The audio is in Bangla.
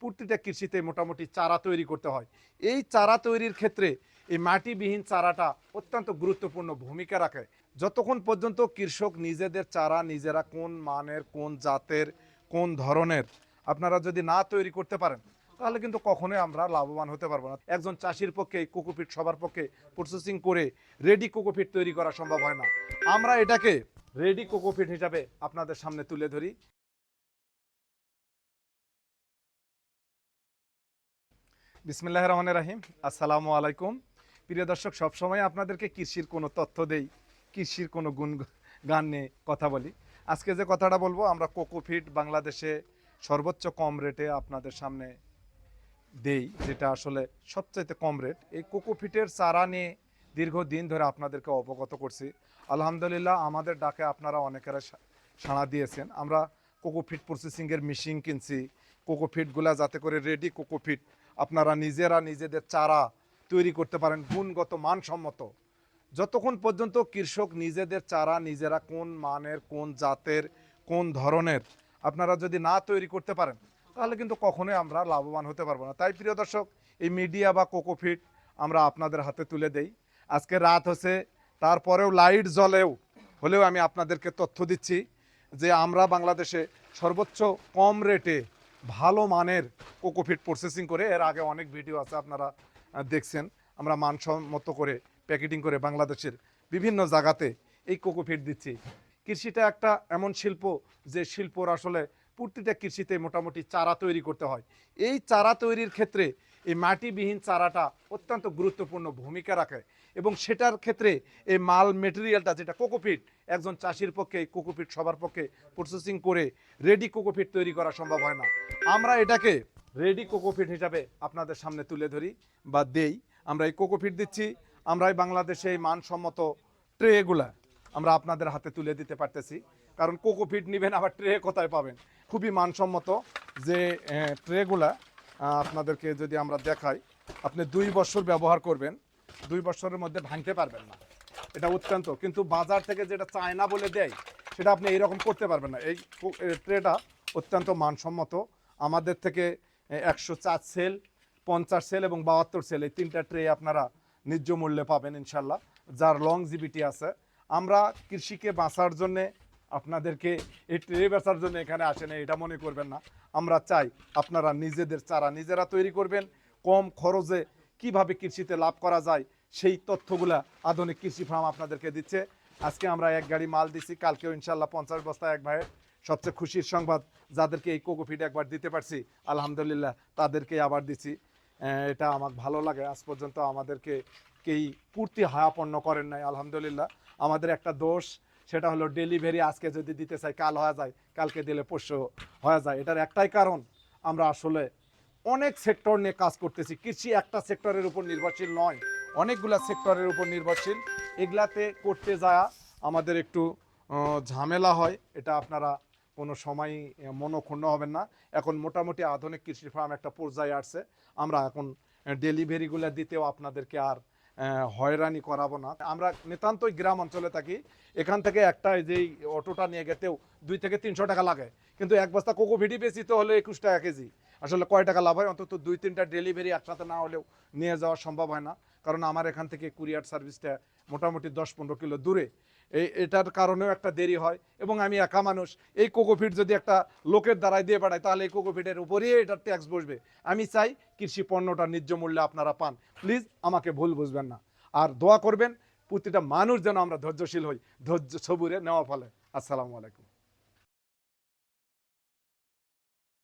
প্রতিটা কৃষিতে মোটামুটি চারা তৈরি করতে হয়। এই চারা তৈরির ক্ষেত্রে এই মাটিবিহীন চারাটা অত্যন্ত গুরুত্বপূর্ণ ভূমিকা রাখে। যতক্ষণ পর্যন্ত কৃষক নিজেদের চারা নিজেরা কোন মানের, কোন জাতের, কোন ধরনের আপনারা যদি না তৈরি করতে পারেন, তাহলে কিন্তু কখনোই আমরা লাভবান হতে পারব না। একজন চাষির পক্ষে, কোকোপিট সবার পক্ষে প্রসেসিং করে রেডি কোকোপিট তৈরি করা সম্ভব হয় না। আমরা এটাকে রেডি কোকোপিট হিসাবে আপনাদের সামনে তুলে ধরি। বিসমিল্লাহ রহমান রাহিম, আসসালামু আলাইকুম। প্রিয় দর্শক, সবসময় আপনাদেরকে কৃষির কোনো তথ্য দেই, কৃষির কোনো গুণ, গান নিয়ে কথা বলি। আজকে যে কথাটা বলব, আমরা কোকোফিট বাংলাদেশে সর্বোচ্চ কম রেটে আপনাদের সামনে দেই, যেটা আসলে সবচাইতে কম রেট। এই কোকোফিটের চারা নিয়ে দীর্ঘদিন ধরে আপনাদেরকে অবগত করছি। আলহামদুলিল্লাহ, আমাদের ডাকে আপনারা অনেকেরা সাড়া দিয়েছেন। আমরা কোকোফিট প্রসেসিংয়ের মেশিন কিনছি। কোকোফিটগুলা যাতে করে রেডি কোকোফিট আপনারা নিজেরা নিজেদের চারা তৈরি করতে পারেন গুণগত মানসম্মত। যতক্ষণ পর্যন্ত কৃষক নিজেদের চারা নিজেরা কোন মানের, কোন জাতের, কোন ধরনের আপনারা যদি না তৈরি করতে পারেন, তাহলে কিন্তু কখনোই আমরা লাভবান হতে পারব না। তাই প্রিয় দর্শক, এই মিডিয়া বা কোকোফিট আমরা আপনাদের হাতে তুলে দেই। আজকে রাত হচ্ছে তারপরেও লাইট জ্বলেও হলেও আমি আপনাদেরকে তথ্য দিচ্ছি যে আমরা বাংলাদেশে সর্বোচ্চ কম রেটে ভালো মানের কোকোফিট প্রসেসিং করে, এর আগে অনেক ভিডিও আছে আপনারা দেখছেন। আমরা মানসম্মত করে প্যাকেটিং করে বাংলাদেশের বিভিন্ন জায়গাতে এই কোকোফিট দিচ্ছি। কৃষিটা একটা এমন শিল্প যে শিল্পর আসলে প্রতিটা কৃষিতে মোটামুটি চারা তৈরি করতে হয়। এই চারা তৈরির ক্ষেত্রে এই মাটিবিহীন চারাটা অত্যন্ত গুরুত্বপূর্ণ ভূমিকা রাখে এবং সেটার ক্ষেত্রে এই মাল মেটেরিয়ালটা যেটা কোকোপিট, একজন চাষির পক্ষে কোকোপিট সবার পক্ষে প্রসেসিং করে রেডি কোকোপিট তৈরি করা সম্ভব হয় না। আমরা এটাকে রেডি কোকোপিট হিসাবে আপনাদের সামনে তুলে ধরি বা দেই। আমরা এই কোকোপিট দিচ্ছি আমরা এই বাংলাদেশে এই মানসম্মত ট্রেগুলা আমরা আপনাদের হাতে তুলে দিতে পারতেছি। কারণ কোকোপিট নেবেন, আবার ট্রে কোথায় পাবেন? খুবই মানসম্মত যে ট্রেগুলা আপনাদেরকে যদি আমরা দেখাই, আপনি দুই বছর ব্যবহার করবেন, দুই বছরের মধ্যে ভাঙতে পারবেন না। এটা অত্যন্ত, কিন্তু বাজার থেকে যেটা চায়না বলে দেয়, সেটা আপনি এইরকম করতে পারবেন না। এই ট্রেটা অত্যন্ত মানসম্মত। আমাদের থেকে একশো চার সেল, পঞ্চাশ সেল এবং বাহাত্তর সেল এই তিনটা ট্রে আপনারা ন্যায্য মূল্যে পাবেন ইনশাল্লাহ, যার লং জিবিটি আছে। আমরা কৃষিকে বাঁচার জন্যে আপনাদেরকে এই ট্রে বেচার জন্য এখানে আসেন, এটা মনে করবেন না। আমরা চাই আপনারা নিজেদের চারা নিজেরা তৈরি করবেন। কম খরচে কীভাবে কৃষিতে লাভ করা যায়, সেই তথ্যগুলা আধুনিক কৃষি ফার্ম আপনাদেরকে দিচ্ছে। আজকে আমরা এক গাড়ি মাল দিছি, কালকেও ইনশাল্লাহ পঞ্চাশ বস্তা এক ভাইয়ের। সবচেয়ে খুশির সংবাদ, যাদেরকে এই কোকোফিট একবার দিতে পারছি, আলহামদুলিল্লাহ তাদেরকে আবার দিছি। এটা আমার ভালো লাগে, আজ পর্যন্ত আমাদেরকে কেই পূর্তি হায়াপন্ন করেন নাই, আলহামদুলিল্লাহ। আমাদের একটা দোষ সেটা হলো ডেলিভারি আজকে যদি দিতে চাই, কাল হয়ে যায়, কালকে দিলে পরশু হয়ে যায়। এটার একটাই কারণ, আমরা আসলে অনেক সেক্টর নিয়ে কাজ করতেছি। কৃষি একটা সেক্টরের উপর নির্ভরশীল নয়, অনেকগুলা সেক্টরের উপর নির্ভরশীল। এগুলাতে করতে যাওয়া আমাদের একটু ঝামেলা হয়, এটা আপনারা কোনো সময় মনোক্ষুণ্ণ হবেন না। এখন মোটামুটি আধুনিক কৃষি ফার্ম একটা পর্যায়ে আসছে। আমরা এখন ডেলিভারিগুলো দিতেও আপনাদেরকে আর হয়রানি করাবো না। আমরা নিতান্তই গ্রাম অঞ্চলে থাকি। এখান থেকে একটা যে অটোটা নিয়ে গেতেও দুই থেকে তিনশো টাকা লাগে। কিন্তু এক বস্তা কোকো ভিডি বেশি তো হলে একুশ টাকা কেজি। আসলে কয় টাকা লাভ হয়? অন্তত দুই তিনটা ডেলিভারি একসাথে না হলেও নিয়ে যাওয়া সম্ভব হয় না। কারণ আমার এখান থেকে কুরিয়ার সার্ভিসটা মোটামুটি দশ পনেরো কিলো দূরে। এই এটার কারণেও একটা দেরি হয় এবং আমি একা মানুষ। এই কোকোফিট যদি একটা লোকের দ্বারাই দিয়ে পাঠাই তাহলে এই কোকোফিটের উপরেই এটার ট্যাক্স বসবে। আমি চাই কৃষি পণ্যটা ন্যায্য মূল্যে আপনারা পান। প্লিজ, আমাকে ভুল বুঝবেন না। আর দোয়া করবেন, প্রতিটা মানুষ যেন আমরা ধৈর্যশীল হই, ধৈর্য সবুরে নেওয়া ফলে। আসসালামু আলাইকুম।